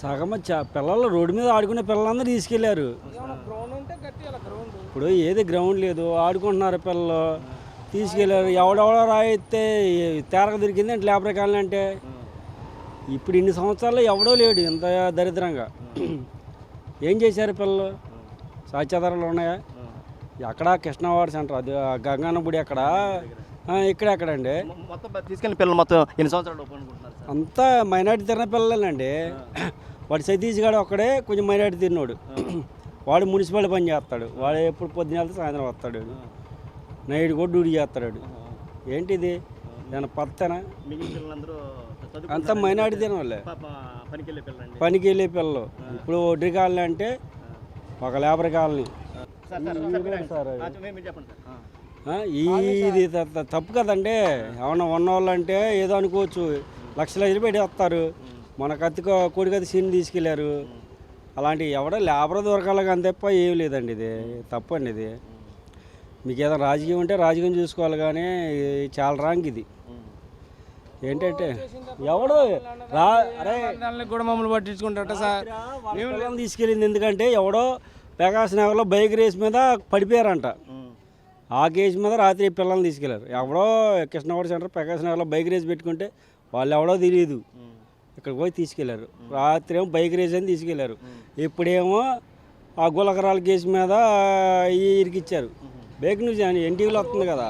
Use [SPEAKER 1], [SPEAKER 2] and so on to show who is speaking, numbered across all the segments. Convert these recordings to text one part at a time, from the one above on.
[SPEAKER 1] సగం పిల్లలు రోడ్డు మీద ఆడుకునే పిల్లలందరూ
[SPEAKER 2] తీసుకెళ్ళారు.
[SPEAKER 1] ఇప్పుడు ఏది గ్రౌండ్ లేదు ఆడుకుంటున్నారు పిల్లలు. తీసుకెళ్ళారు. ఎవడెవడో రాయితే తేరక దొరికింది అంటే లేబర్ కాలనీ అంటే. ఇప్పుడు ఇన్ని సంవత్సరాల్లో ఎవడో లేడు ఇంత దరిద్రంగా. ఏం చేశారు పిల్లలు? సాధ్యతరాలు ఉన్నాయా? ఎక్కడ కృష్ణవాడ సెంటర్ అది ఆ గంగానబుడి ఎక్కడ ఇక్కడ
[SPEAKER 3] మొ- మొత్తం తీసుకెళ్ళిన పిల్లలు మొత్తం ఎన్ని సంవత్సరాలు
[SPEAKER 1] అంతా మైనార్టీ తిన్న పిల్లలేనండి. వాడు సతీష్ గాడు ఒక్కడే కొంచెం మైనార్టీ తిన్నాడు. వాడు మున్సిపాలిటీ పని చేస్తాడు. వాడు ఎప్పుడు పొద్దున వెళ్తే సాయంత్రం వస్తాడు. నైట్ కూడా డ్యూటీ చేస్తాడు. ఏంటిది ఏమైనా పత్తనా. అంతా మైనార్టీ తిన వాళ్ళే
[SPEAKER 3] పనికి వెళ్ళే
[SPEAKER 1] పిల్లలు. ఇప్పుడు ఒడ్రి కాలనీ అంటే ఒక లేబర్ కాలనీ.
[SPEAKER 3] సార్
[SPEAKER 1] ఇది తప్పు కదండి. ఏమన్నా ఉన్నవాళ్ళు అంటే ఏదో అనుకోవచ్చు. లక్షల ఐదు పెట్టి వస్తారు మన కత్తి కోడి కత్తి సీన్ తీసుకెళ్ళారు. అలాంటి ఎవడో లేబర్ దొరకాలి అని తప్ప ఏం లేదండి ఇది. తప్పు అండి ఇది. మీకు ఏదైనా రాజకీయం ఉంటే రాజకీయం చూసుకోవాలి కానీ చాలా రాంగ్ ఇది. ఏంటంటే ఎవడు రా అరే
[SPEAKER 2] కూడా మమ్మల్ని పట్టించుకుంటారట సార్.
[SPEAKER 1] తీసుకెళ్ళింది. ఎందుకంటే ఎవడో ప్రకాశ్ నగర్లో బైక్ రేస్ మీద పడిపోయారంట. ఆ కేసు మీద రాత్రి పిల్లల్ని తీసుకెళ్ళారు. ఎవడో కృష్ణవాడ సెంటర్ ప్రకాశ్ నగర్లో బైక్ రేస్ పెట్టుకుంటే వాళ్ళు ఎవడో తెలియదు. ఇక్కడికి పోయి తీసుకెళ్ళారు. రాత్రి ఏమో బైక్ రేస్ అని తీసుకెళ్ళారు. ఇప్పుడేమో ఆ గులకరాల కేసు మీద ఈ ఇరికిచ్చారు. బేక్ న్యూస్ అని ఎన్టీవీలో వస్తుంది కదా.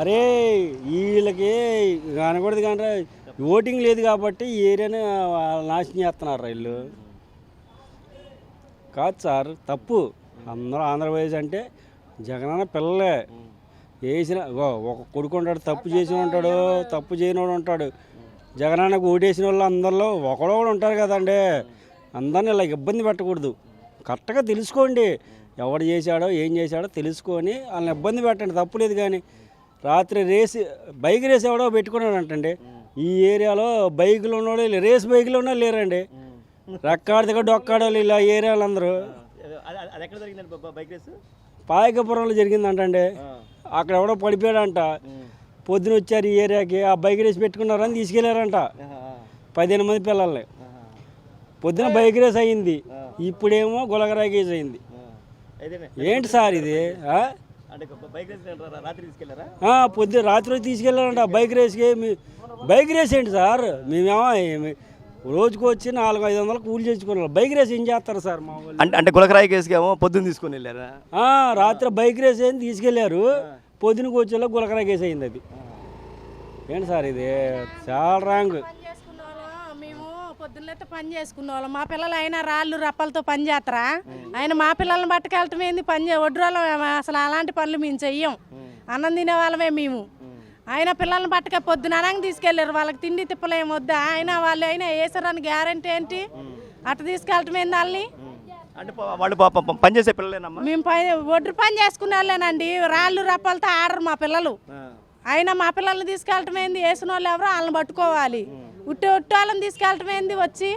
[SPEAKER 1] అరే వీళ్ళకి అనకూడదు కానీ ఓటింగ్ లేదు కాబట్టి ఈ ఏరియాని వాళ్ళు నాశనం చేస్తున్నారు వీళ్ళు. కాదు సార్ తప్పు. అందరూ ఆంధ్రప్రదేశ్ అంటే జగనన్న పిల్లలే. వేసిన ఒక కొడుకు ఉంటాడు తప్పు చేసిన ఉంటాడు తప్పు చేయనివాడు ఉంటాడు. జగనన్నకు ఓటేసిన వాళ్ళు అందరిలో ఒకడో ఉంటారు కదండి. అందరిని ఇలా ఇబ్బంది పెట్టకూడదు. కరెక్ట్గా తెలుసుకోండి. ఎవడు చేశాడో ఏం చేశాడో తెలుసుకొని వాళ్ళని ఇబ్బంది పెట్టండి. తప్పులేదు కానీ. రాత్రి రేస్ బైక్ రేస్ ఎవడో పెట్టుకున్నాడు అంటండి ఈ ఏరియాలో బైకులు ఉన్నవాళ్ళు రేస్ బైకులు ఉన్న లేరండి. రెక్కాడితే డొక్కాడోళ్ళు ఇలా
[SPEAKER 3] అది- ఎక్కడ జరిగిందండి బైక్ రేస్?
[SPEAKER 1] పాయకపురంలో జరిగిందంటండి. అక్కడ ఎవడో పడిపోయాడంట. పొద్దున వచ్చారు ఈ ఏరియాకి ఆ బైక్ రేస్ పెట్టుకున్నారని తీసుకెళ్ళారంట. పదిహేను మంది పిల్లల్ని. పొద్దున బైక్ రేస్ అయింది. ఇప్పుడేమో గులగరా కేసు అయింది. ఏంటి సార్ ఇది?
[SPEAKER 3] అంటే
[SPEAKER 1] పొద్దున రాత్రి వచ్చి తీసుకెళ్ళారంట బైక్ రేస్కి. బైక్ రేస్ ఏంటి సార్? మేమేమో రోజుకు వచ్చి నాలుగు ఐదు వందలు కూలి చేసుకున్నాం బైక్ రేస్ ఏం చేస్తారు సార్ మా వాళ్ళు?
[SPEAKER 3] అంటే అంటే గులకరాయి కేసుకి ఏమో పొద్దున్న తీసుకొని వెళ్ళారా?
[SPEAKER 1] ఆ, రాత్రి బైక్ రేస్ ఏంది తీసుకెళ్ళారు. పొద్దునకి వచ్చేలా గులకరా కేసు అయింది అది. ఏంటి సార్ ఇది? చాలా రాంగ్.
[SPEAKER 4] పొద్దున్నైతే పని చేసుకున్న వాళ్ళం. మా పిల్లలు అయినా రాళ్ళు రప్పలతో పని చేస్తారా? ఆయన మా పిల్లల్ని పట్టుకెళ్ళటం ఏంది పని చే వడ్రోళ్ళం అసలు అలాంటి పనులు మేము చెయ్యం. అన్నం తినే వాళ్ళమే మేము. ఆయన పిల్లల్ని పట్టుక పొద్దున అనంగా తీసుకెళ్ళారు. వాళ్ళకి తిండి తిప్పలేం వద్దా? ఆయన వాళ్ళు అయినా వేసారని గ్యారంటీ ఏంటి? అట్ట తీసుకెళ్ళటం ఏంది వాళ్ళని?
[SPEAKER 3] అంటే వాళ్ళు పని చేసే పిల్లలేనమ్మా?
[SPEAKER 4] మేము పని చేసుకునే వాళ్ళేనండి. రాళ్ళు రప్పలతో ఆడరు మా పిల్లలు. అయినా మా పిల్లల్ని తీసుకెళ్ళటం ఏంది? వేసిన వాళ్ళు ఎవరో వాళ్ళని పట్టుకోవాలి. ఉట్టి ఉట్టి వాళ్ళని తీసుకెళ్ళటం ఏంది వచ్చి?